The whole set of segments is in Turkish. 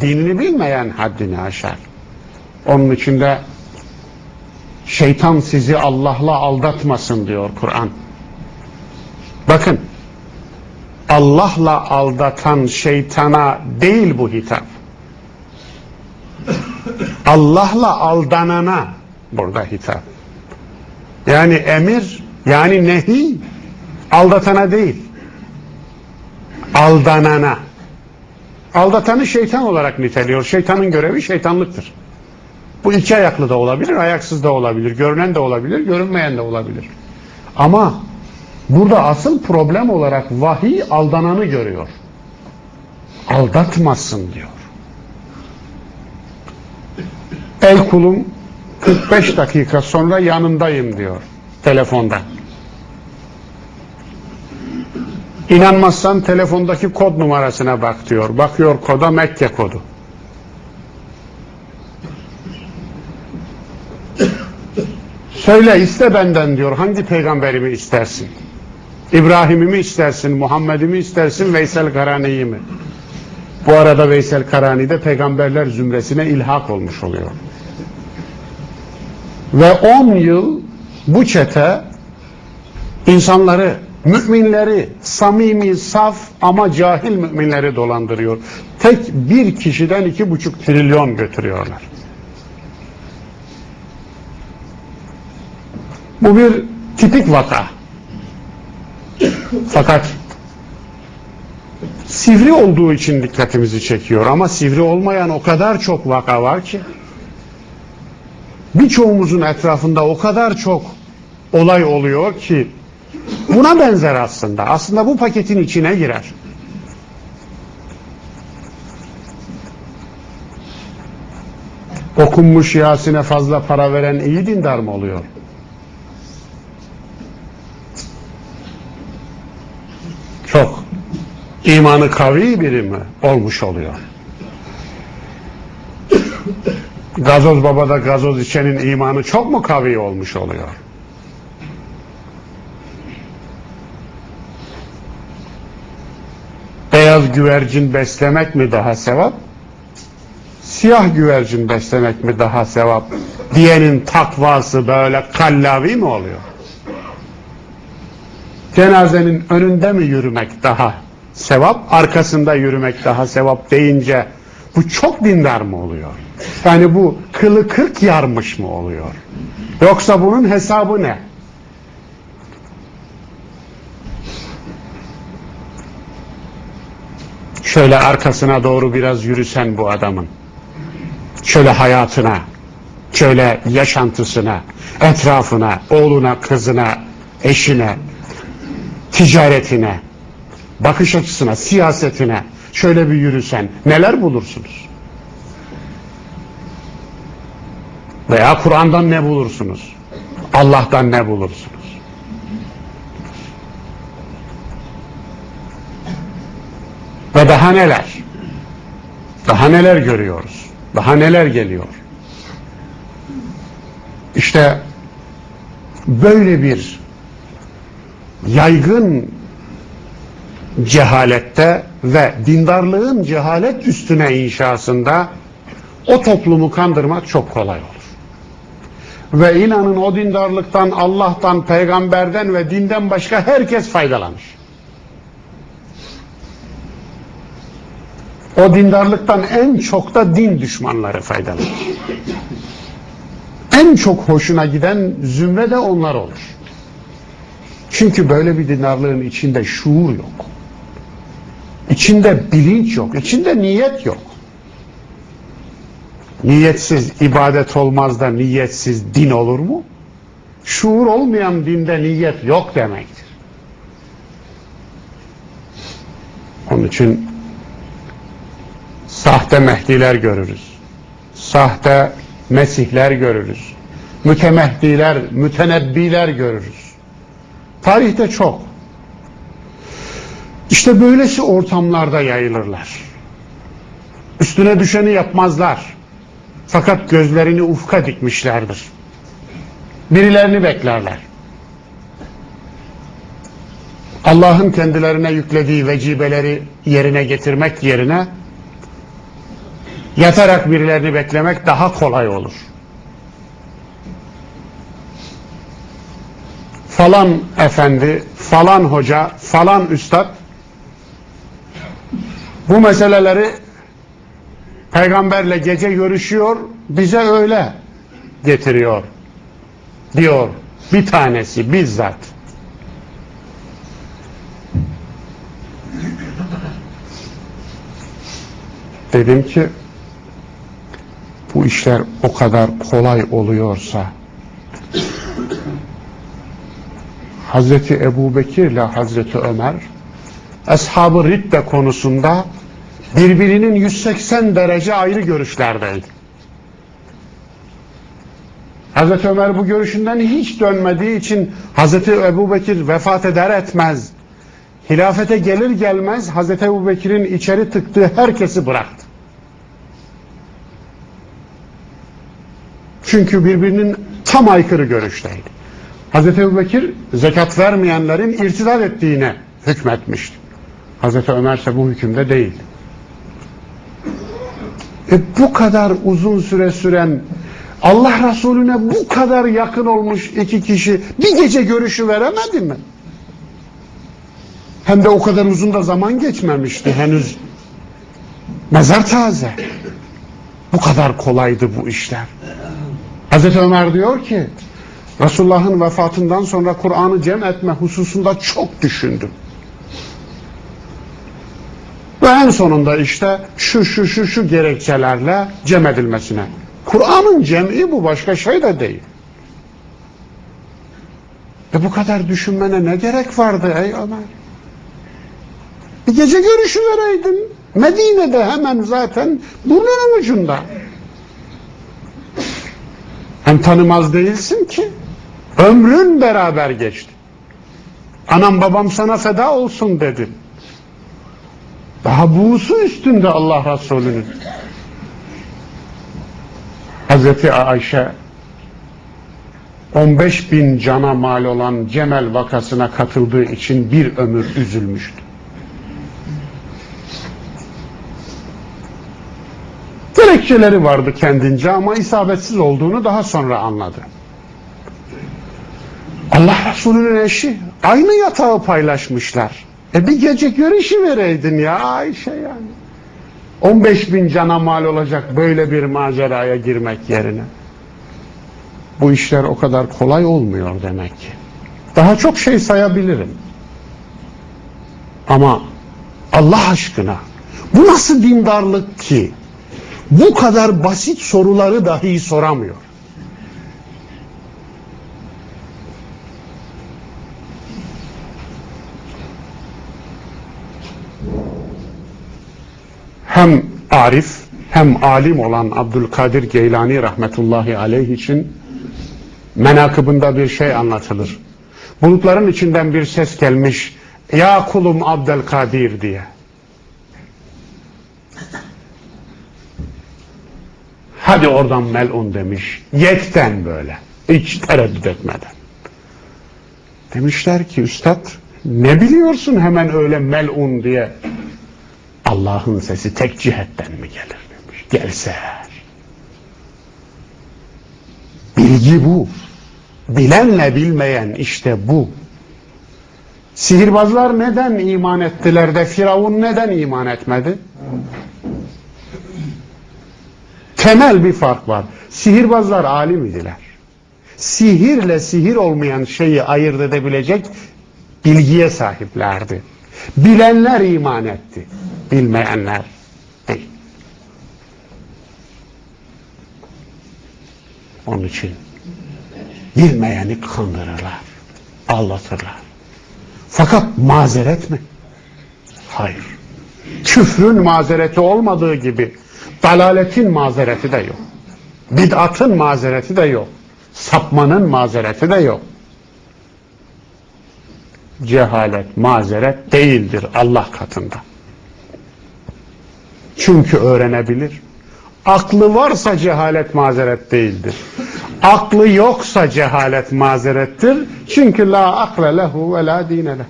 dinini bilmeyen haddini aşar. Onun içinde şeytan sizi Allah'la aldatmasın diyor Kur'an. Bakın Allah'la aldatan şeytana değil bu hitap. Allah'la aldanana burada hitap. Yani emir, yani nehi aldatana değil. Aldanana. Aldatanı şeytan olarak niteliyor. Şeytanın görevi şeytanlıktır. Bu iki ayaklı da olabilir, ayaksız da olabilir, görünen de olabilir, görünmeyen de olabilir. Ama burada asıl problem olarak vahiy aldananı görüyor. Aldatmasın diyor. Ey kulum 45 dakika sonra yanındayım diyor telefonda. İnanmazsan telefondaki kod numarasına bak diyor. Bakıyor koda Mekke kodu. Söyle iste benden diyor. Hangi peygamberimi istersin? İbrahim'i mi istersin? Muhammed'i mi istersin? Veysel Karani'yi mi? Bu arada Veysel Karani de peygamberler zümresine ilhak olmuş oluyor. Ve 10 yıl bu çete insanları, müminleri, samimi, saf ama cahil müminleri dolandırıyor. Tek bir kişiden iki buçuk trilyon götürüyorlar. Bu bir tipik vaka. Fakat sivri olduğu için dikkatimizi çekiyor ama sivri olmayan o kadar çok vaka var ki birçoğumuzun etrafında o kadar çok olay oluyor ki buna benzer aslında. Aslında bu paketin içine girer. Okunmuş Yasin'e fazla para veren iyi dindar mı oluyor? Çok imanı kavi biri mi olmuş oluyor? Gazoz babada gazoz içenin imanı çok mu kavi olmuş oluyor? Güvercin beslemek mi daha sevap? Siyah güvercin beslemek mi daha sevap? Diyenin takvası böyle kallavi mi oluyor? Cenazenin önünde mi yürümek daha sevap, arkasında yürümek daha sevap deyince bu çok dindar mı oluyor? Yani bu kılı kırk yarmış mı oluyor? Yoksa bunun hesabı ne? Şöyle arkasına doğru biraz yürüsen bu adamın. Şöyle hayatına, şöyle yaşantısına, etrafına, oğluna, kızına, eşine, ticaretine, bakış açısına, siyasetine şöyle bir yürüsen neler bulursunuz? Veya Kur'an'dan ne bulursunuz? Allah'tan ne bulursunuz? Ve daha neler? Daha neler görüyoruz? Daha neler geliyor? İşte böyle bir yaygın cehalette ve dindarlığın cehalet üstüne inşasında o toplumu kandırmak çok kolay olur. Ve inanın o dindarlıktan, Allah'tan, peygamberden ve dinden başka herkes faydalanır. O dindarlıktan en çok da din düşmanları faydalanır. En çok hoşuna giden zümre de onlar olur. Çünkü böyle bir dindarlığın içinde şuur yok. İçinde bilinç yok. içinde niyet yok. Niyetsiz ibadet olmaz da niyetsiz din olur mu? Şuur olmayan dinde niyet yok demektir. Onun için sahte mehdiler görürüz. Sahte mesihler görürüz. Mütemehdiler, mütenebbiler görürüz. Tarihte çok. İşte böylesi ortamlarda yayılırlar. Üstüne düşeni yapmazlar. Fakat gözlerini ufka dikmişlerdir. Birilerini beklerler. Allah'ın kendilerine yüklediği vecibeleri yerine getirmek yerine Yatarak birilerini beklemek daha kolay olur. Falan efendi, falan hoca, falan üstad bu meseleleri peygamberle gece görüşüyor, bize öyle getiriyor diyor bir tanesi bizzat. Dedim ki bu işler o kadar kolay oluyorsa Hazreti Ebu Bekir ile Hazreti Ömer Ashab-ı Ridde konusunda birbirinin 180 derece ayrı görüşlerdeydi. Hazreti Ömer bu görüşünden hiç dönmediği için Hazreti Ebu Bekir vefat eder etmez hilafete gelir gelmez Hazreti Ebu Bekir'in içeri tıktığı herkesi bıraktı. Çünkü birbirinin tam aykırı görüşteydi. Hazreti Ebu Bekir zekat vermeyenlerin irtidat ettiğine hükmetmişti. Hazreti Ömer ise bu hükümde değil. E bu kadar uzun süre süren Allah Resulüne bu kadar yakın olmuş iki kişi bir gece görüşü veremedi mi? Hem de o kadar uzun da zaman geçmemişti henüz. Mezar taze. Bu kadar kolaydı bu işler. Hazreti Ömer diyor ki Resulullah'ın vefatından sonra Kur'an'ı cem etme hususunda çok düşündüm. Ve en sonunda işte şu şu şu şu gerekçelerle cem edilmesine. Kur'an'ın cem'i bu başka şey de değil. E bu kadar düşünmene ne gerek vardı ey Ömer? Bir gece görüşü vereydin. Medine'de hemen zaten burnunun ucunda. Hem tanımaz değilsin ki. Ömrün beraber geçti. Anam babam sana feda olsun dedim. Daha buğusu üstünde Allah Resulü'nün. Hazreti Ayşe 15 bin cana mal olan Cemel vakasına katıldığı için bir ömür üzülmüştü. Gerekçeleri vardı kendince ama isabetsiz olduğunu daha sonra anladı. Allah Resulü'nün eşi aynı yatağı paylaşmışlar. E bir gece görüşü vereydin ya Ayşe yani. 15 bin cana mal olacak böyle bir maceraya girmek yerine. Bu işler o kadar kolay olmuyor demek ki. Daha çok şey sayabilirim. Ama Allah aşkına bu nasıl dindarlık ki? Bu kadar basit soruları dahi soramıyor. hem arif hem alim olan Abdülkadir Geylani rahmetullahi aleyh için menakıbında bir şey anlatılır. Bulutların içinden bir ses gelmiş ya kulum Abdülkadir diye. Hadi oradan melun demiş. Yekten böyle. Hiç tereddüt etmeden. Demişler ki üstad ne biliyorsun hemen öyle melun diye. Allah'ın sesi tek cihetten mi gelir demiş. Gelse. Bilgi bu. Bilenle bilmeyen işte bu. Sihirbazlar neden iman ettiler de Firavun neden iman etmedi? Temel bir fark var. Sihirbazlar alim idiler. Sihirle sihir olmayan şeyi ayırt edebilecek bilgiye sahiplerdi. Bilenler iman etti. Bilmeyenler değil. Onun için bilmeyeni kandırırlar, aldatırlar. Fakat mazeret mi? Hayır. Küfrün mazereti olmadığı gibi dalaletin mazereti de yok. Bid'atın mazereti de yok. Sapmanın mazereti de yok. Cehalet mazeret değildir Allah katında. Çünkü öğrenebilir. Aklı varsa cehalet mazeret değildir. Aklı yoksa cehalet mazerettir. Çünkü la akle lehu ve la dine leh.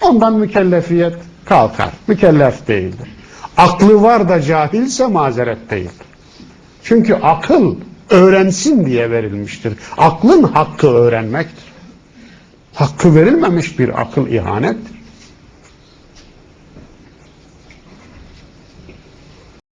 Ondan mükellefiyet kalkar. Mükellef değildir. Aklı var da cahilse mazeret değildir. Çünkü akıl öğrensin diye verilmiştir. Aklın hakkı öğrenmektir. Hakkı verilmemiş bir akıl ihanettir.